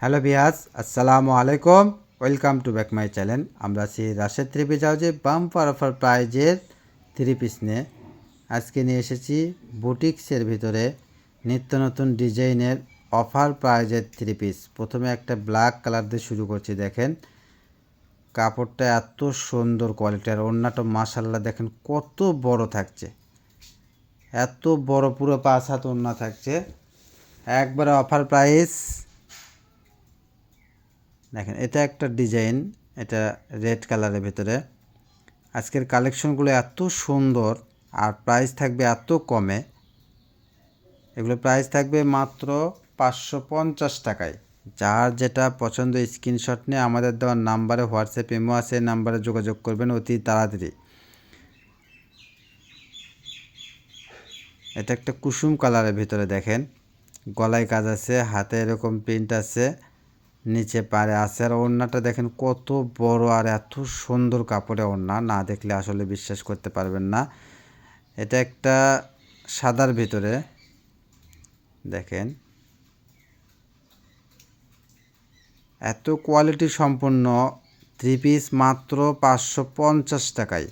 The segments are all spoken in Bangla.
হ্যালো বিয়াস আসসালামু আলাইকুম। Welcome to back my channel. আমরা আছি রাশেদ থ্রি পিস হাউজে বাম্পার অফার প্রাইজের থ্রি পিস নিয়ে। আজকে নিয়ে এসেছি বুটিক্সের ভিতরে নিত্য নতুন ডিজাইনের অফার প্রাইজের থ্রি পিস। প্রথমে একটা ব্ল্যাক কালার দিয়ে শুরু করছি, দেখেন। কাপড়টা এত সুন্দর কোয়ালিটি, আর অন্যটা মাসাল্লাহ দেখেন কত বড় থাকছে। এত বড় পুরো পাঁচ হাত ওড়না থাকছে। একবারে অফার প্রাইস দেখেন, এটা একটা ডিজাইন এটা রেড কালারের ভিতরে। আজকের কালেকশনগুলো এত সুন্দর, আর প্রাইস থাকবে এত কমে। এগুলো প্রাইস থাকবে মাত্র পাঁচশো পঞ্চাশ টাকায়। যার যেটা পছন্দ স্ক্রিনশট নিয়ে আমাদের দেওয়ার নাম্বারে হোয়াটসঅ্যাপ ইমো আছে নাম্বারে যোগাযোগ করবেন অতি তাড়াতাড়ি। এটা একটা কুসুম কালারের ভিতরে দেখেন। গলায় কাজ আছে, হাতে এরকম প্রিন্ট আছে। নিচে পারে আছে। আর ওড়নাটা দেখেন কত বড় আর এত সুন্দর কাপড়ে ওড়না, না দেখলে আসলে বিশ্বাস করতে পারবেন না। এটা একটা সাদার ভিতরে, দেখেন। এত কোয়ালিটি সম্পন্ন থ্রি পিস মাত্র পাঁচশো পঞ্চাশ টাকায়।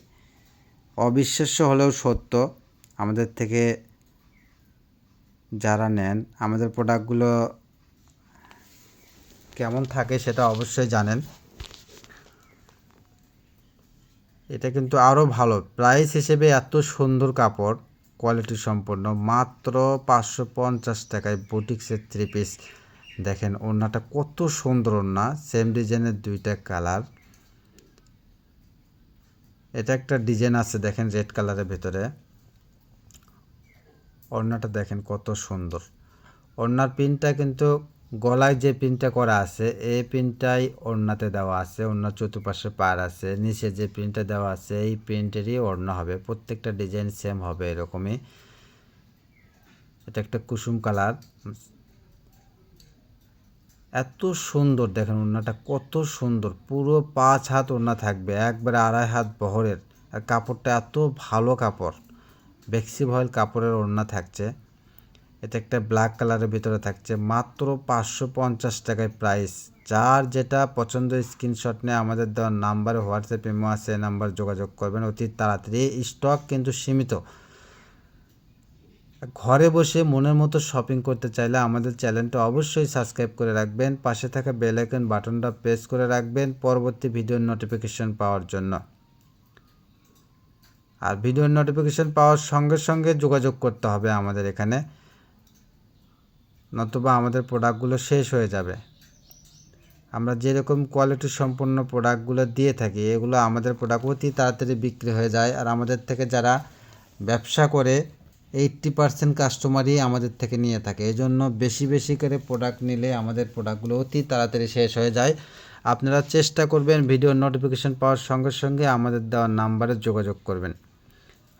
অবিশ্বাস্য হলেও সত্য, আমাদের থেকে যারা নেন, আমাদের প্রোডাক্টগুলো কেমন থাকে সেটা অবশ্যই জানেন। এটা কিন্তু আরও ভালো। প্রাইস হিসেবে এত সুন্দর কাপড়, কোয়ালিটি সম্পন্ন, মাত্র পাঁচশো পঞ্চাশ টাকায় বুটিক্সের থ্রি পিস দেখেন, ওড়নাটা কত সুন্দর ওড়না সেম ডিজাইনের দুইটা কালার এটা একটা ডিজাইন আছে, দেখেন রেড কালারের ভেতরে। ওড়নাটা দেখেন কত সুন্দর। ওড়নার পিনটা কিন্তু গলায় যে পিনটা করা আছে, এই পিনটাই ওড়নাতে দেওয়া আছে ওড়নার চতুর্পাশে পার আছে, নিচে যে প্রিন্টটা দেওয়া আছে, এই প্রিন্টেরই ওড়না হবে, প্রত্যেকটা ডিজাইন সেম হবে এরকমই। এটা একটা কুসুম কালার। এত সুন্দর, দেখেন ওড়নাটা কত সুন্দর, পুরো পাঁচ হাত ওড়না থাকবে, একবারে আড়াই হাত বহরের, আর কাপড়টা এত ভালো কাপড়, বেক্সি ভয়েল কাপড়ের ওড়না থাকছে। এটা একটা ব্ল্যাক কালারের ভিতরে থাকছে। মাত্র পাঁচশো পঞ্চাশ টাকায় প্রাইস যার যেটা পছন্দ স্ক্রিনশট নিয়ে আমাদের দেওয়ার নাম্বারে হোয়াটসঅ্যাপ ইমো আছে নাম্বার যোগাযোগ করবেন। অতি তাড়াতাড়ি স্টক কিন্তু সীমিত। ঘরে বসে মনের মতো শপিং করতে চাইলে আমাদের চ্যানেলটা অবশ্যই সাবস্ক্রাইব করে রাখবেন। পাশে থাকা বেল আইকন বাটনটা প্রেস করে রাখবেন পরবর্তী ভিডিওর নোটিফিকেশন পাওয়ার জন্য। আর ভিডিওর নোটিফিকেশন পাওয়ার সঙ্গে সঙ্গে যোগাযোগ করতে হবে আমাদের এখানে। নতুবা আমাদের প্রোডাক্টগুলো শেষ হয়ে যাবে। আমরা যেরকম কোয়ালিটি সম্পন্ন প্রোডাক্টগুলো দিয়ে থাকি, এগুলো আমাদের প্রোডাক্ট অতি তাড়াতাড়ি বিক্রি হয়ে যায় আর আমাদের থেকে যারা ব্যবসা করে এইট্টি পার্সেন্ট কাস্টমারই আমাদের থেকে নিয়ে থাকে। এই জন্য বেশি বেশি করে প্রোডাক্ট নিলে আমাদের প্রোডাক্টগুলো অতি তাড়াতাড়ি শেষ হয়ে যায়। আপনারা চেষ্টা করবেন ভিডিও নোটিফিকেশন পাওয়ার সঙ্গে সঙ্গে আমাদের দেওয়া নাম্বারে যোগাযোগ করবেন।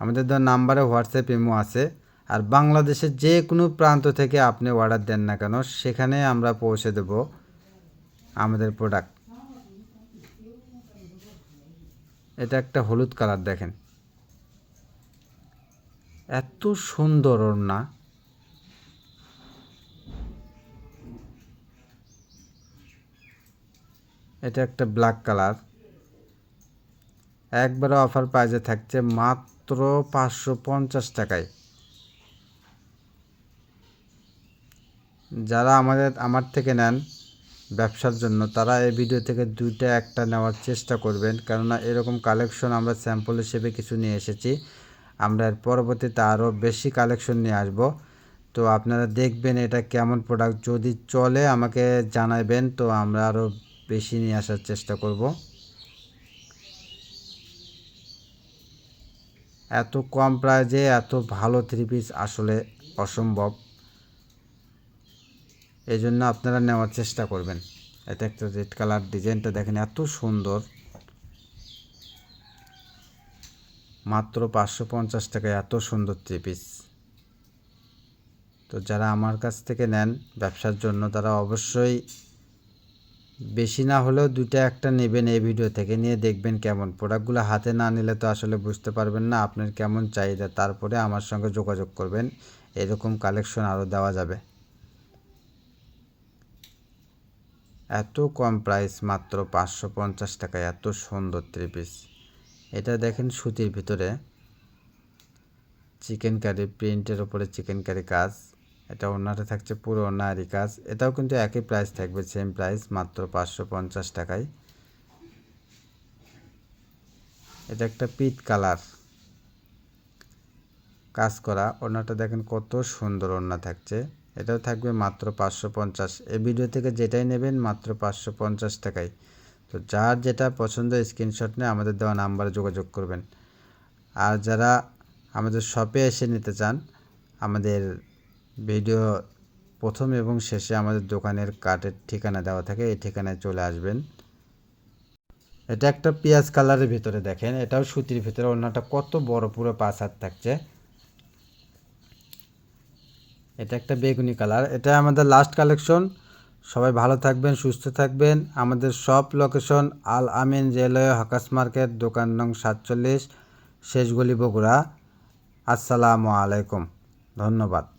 আমাদের দেওয়া নাম্বারে হোয়াটসঅ্যাপ ইমো আছে। আর বাংলাদেশের যে কোনো প্রান্ত থেকে আপনি অর্ডার দেন না কেন, সেখানে আমরা পৌঁছে দেব আমাদের প্রোডাক্ট এটা একটা হলুদ কালার দেখেন। এত সুন্দর ওড়না। এটা একটা ব্ল্যাক কালার একবারে অফার প্রাইজে থাকছে মাত্র পাঁচশো পঞ্চাশ টাকায়। যারা আমাদের, আমার থেকে নেন ব্যবসার জন্য, তারা এই ভিডিও থেকে দুইটা, একটা নেওয়ার চেষ্টা করবেন। কেননা এরকম কালেকশন আমরা স্যাম্পল হিসেবে কিছু নিয়ে এসেছি। আমরা এর পরবর্তীতে আরও বেশি কালেকশন নিয়ে আসব। তো আপনারা দেখবেন এটা কেমন প্রোডাক্ট যদি চলে আমাকে জানাবেন, তো আমরা আরও বেশি নিয়ে আসার চেষ্টা করব। এত কম প্রাইজে এত ভালো থ্রি পিস আসলে অসম্ভব। এই জন্য আপনারা নেওয়ার চেষ্টা করবেন। এটা একটা রেড কালার ডিজাইনটা দেখেন, এত সুন্দর। মাত্র পাঁচশো পঞ্চাশ টাকায় এত সুন্দর থ্রি পিস তো যারা আমার কাছ থেকে নেন ব্যবসার জন্য, তারা অবশ্যই বেশি না হলেও দুইটা একটা নেবেন এই ভিডিও থেকে। নিয়ে দেখবেন কেমন। প্রোডাক্টগুলো হাতে না নিলে তো আসলে বুঝতে পারবেন না, আপনার কেমন চাহিদা। তারপরে আমার সঙ্গে যোগাযোগ করবেন। এরকম কালেকশন আরও দেওয়া যাবে। এত কম প্রাইস মাত্র পাঁচশো পঞ্চাশ টাকায় এত সুন্দর থ্রি পিস এটা দেখেন সুতির ভিতরে। চিকেন কারি প্রিন্টের ওপরে চিকেন কারি কাজ। এটা ওনাটা থাকছে পুরো ওনারই কাজ। এটাও কিন্তু একই প্রাইস থাকবে সেম প্রাইস মাত্র পাঁচশো পঞ্চাশ টাকায়। এটা একটা পিট কালার। কাজ করা ওড়নাটা দেখেন কত সুন্দর ওড়না থাকছে। এটাও থাকবে মাত্র পাঁচশো পঞ্চাশ। এই ভিডিও থেকে যেটাই নেবেন মাত্র পাঁচশো পঞ্চাশ টাকায়। তো যার যেটা পছন্দ স্ক্রিনশট নিয়ে আমাদের দেওয়া নাম্বারে যোগাযোগ করবেন। আর যারা আমাদের শপে এসে নিতে চান, আমাদের ভিডিও প্রথম এবং শেষে আমাদের দোকানের কার্ডের ঠিকানা দেওয়া থাকে, এই ঠিকানায় চলে আসবেন। এটা একটা পেঁয়াজ কালারের ভিতরে দেখেন, এটাও সুতির ভিতরে, ওড়নাটা কত বড়, পুরো পাঁচ হাত থাকছে। এটা একটা বেগুনি কালার। এটা আমাদের লাস্ট কালেকশন সবাই ভালো থাকবেন, সুস্থ থাকবেন। আমাদের সব location Al Amin railway hawkers market, দোকান নং সাতচল্লিশ, শেষগলি বগুড়া। আসসালামু আলাইকুম। ধন্যবাদ।